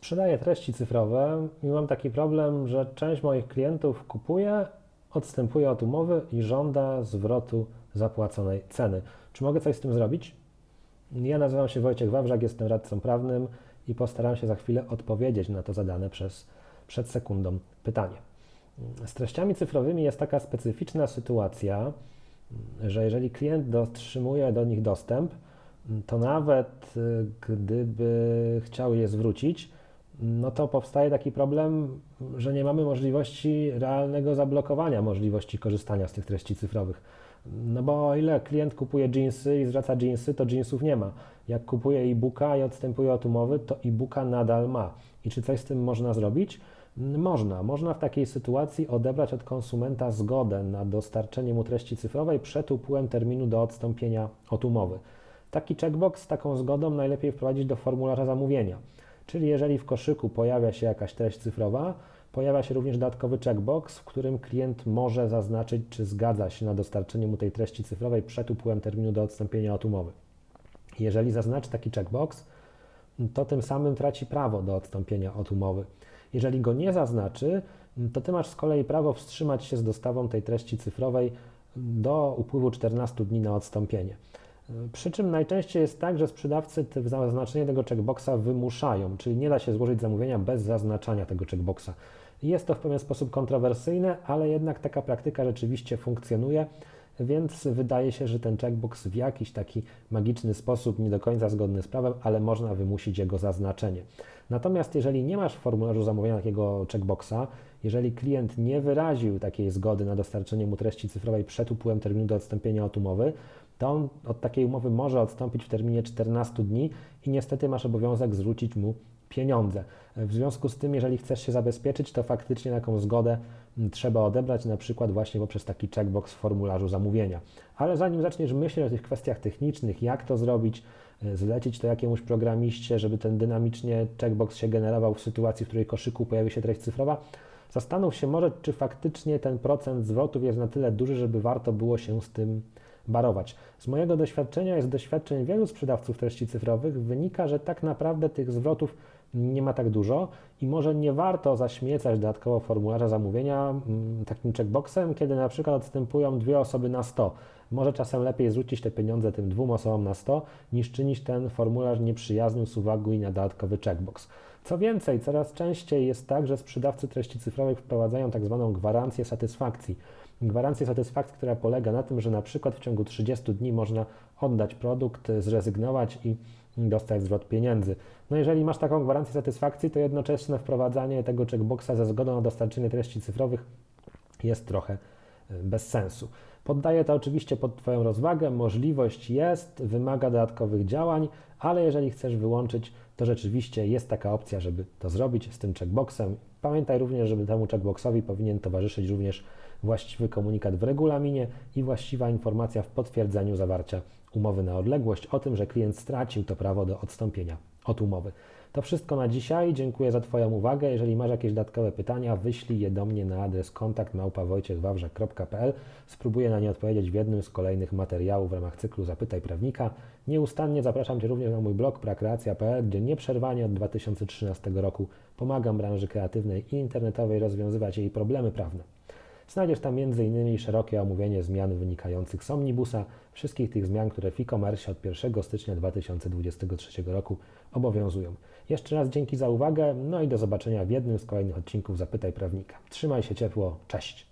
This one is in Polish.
Sprzedaję treści cyfrowe i mam taki problem, że część moich klientów kupuje, odstępuje od umowy i żąda zwrotu zapłaconej ceny. Czy mogę coś z tym zrobić? Ja nazywam się Wojciech Wawrzak, jestem radcą prawnym i postaram się za chwilę odpowiedzieć na to zadane przez przed sekundą pytanie. Z treściami cyfrowymi jest taka specyficzna sytuacja, że jeżeli klient dotrzymuje do nich dostęp, to nawet y, gdyby chciał je zwrócić, no to powstaje taki problem, że nie mamy możliwości realnego zablokowania możliwości korzystania z tych treści cyfrowych. No bo o ile klient kupuje jeansy i zwraca jeansy, to jeansów nie ma. Jak kupuje e-booka i odstępuje od umowy, to e-booka nadal ma. I czy coś z tym można zrobić? Można. Można w takiej sytuacji odebrać od konsumenta zgodę na dostarczenie mu treści cyfrowej przed upływem terminu do odstąpienia od umowy. Taki checkbox z taką zgodą najlepiej wprowadzić do formularza zamówienia. Czyli jeżeli w koszyku pojawia się jakaś treść cyfrowa, pojawia się również dodatkowy checkbox, w którym klient może zaznaczyć, czy zgadza się na dostarczenie mu tej treści cyfrowej przed upływem terminu do odstąpienia od umowy. Jeżeli zaznaczy taki checkbox, to tym samym traci prawo do odstąpienia od umowy. Jeżeli go nie zaznaczy, to ty masz z kolei prawo wstrzymać się z dostawą tej treści cyfrowej do upływu 14 dni na odstąpienie. Przy czym najczęściej jest tak, że sprzedawcy zaznaczenie tego checkboxa wymuszają, czyli nie da się złożyć zamówienia bez zaznaczania tego checkboxa. Jest to w pewien sposób kontrowersyjne, ale jednak taka praktyka rzeczywiście funkcjonuje, więc wydaje się, że ten checkbox w jakiś taki magiczny sposób, nie do końca zgodny z prawem, ale można wymusić jego zaznaczenie. Natomiast jeżeli nie masz w formularzu zamówienia takiego checkboxa, jeżeli klient nie wyraził takiej zgody na dostarczenie mu treści cyfrowej przed upływem terminu do odstąpienia od umowy, to on od takiej umowy może odstąpić w terminie 14 dni i niestety masz obowiązek zwrócić mu pieniądze. W związku z tym, jeżeli chcesz się zabezpieczyć, to faktycznie taką zgodę trzeba odebrać, na przykład właśnie poprzez taki checkbox w formularzu zamówienia. Ale zanim zaczniesz myśleć o tych kwestiach technicznych, jak to zrobić, e, zlecić to jakiemuś programiście, żeby ten dynamicznie checkbox się generował w sytuacji, w której koszyku pojawi się treść cyfrowa, zastanów się może, czy faktycznie ten procent zwrotów jest na tyle duży, żeby warto było się z tym barować. Z mojego doświadczenia i z doświadczeń wielu sprzedawców treści cyfrowych wynika, że tak naprawdę tych zwrotów nie ma tak dużo i może nie warto zaśmiecać dodatkowo formularza zamówienia mm, takim checkboxem, kiedy na przykład odstępują dwie osoby na 100. Może czasem lepiej zwrócić te pieniądze tym dwóm osobom na 100, niż czynić ten formularz nieprzyjaznym z uwagi na dodatkowy checkbox. Co więcej, coraz częściej jest tak, że sprzedawcy treści cyfrowych wprowadzają tak zwaną gwarancję satysfakcji. Gwarancję satysfakcji, która polega na tym, że na przykład w ciągu 30 dni można oddać produkt, zrezygnować i dostać zwrot pieniędzy. No jeżeli masz taką gwarancję satysfakcji, to jednoczesne wprowadzanie tego checkboxa ze zgodą na dostarczenie treści cyfrowych jest trochę e, bez sensu. Poddaję to oczywiście pod Twoją rozwagę. Możliwość jest, wymaga dodatkowych działań, ale jeżeli chcesz wyłączyć, to rzeczywiście jest taka opcja, żeby to zrobić z tym checkboxem. Pamiętaj również, żeby temu checkboxowi powinien towarzyszyć również właściwy komunikat w regulaminie i właściwa informacja w potwierdzeniu zawarcia umowy na odległość o tym, że klient stracił to prawo do odstąpienia od umowy. To wszystko na dzisiaj. Dziękuję za Twoją uwagę. Jeżeli masz jakieś dodatkowe pytania, wyślij je do mnie na adres kontakt małpawojciechwawrzak.pl. Spróbuję na nie odpowiedzieć w jednym z kolejnych materiałów w ramach cyklu Zapytaj Prawnika. Nieustannie zapraszam Cię również na mój blog prakreacja.pl, gdzie nieprzerwanie od 2013 roku pomagam branży kreatywnej i internetowej rozwiązywać jej problemy prawne. Znajdziesz tam m.in. szerokie omówienie zmian wynikających z Omnibusa, wszystkich tych zmian, które w e-commerce od 1 stycznia 2023 roku obowiązują. Jeszcze raz dzięki za uwagę, no i do zobaczenia w jednym z kolejnych odcinków Zapytaj Prawnika. Trzymaj się ciepło, cześć!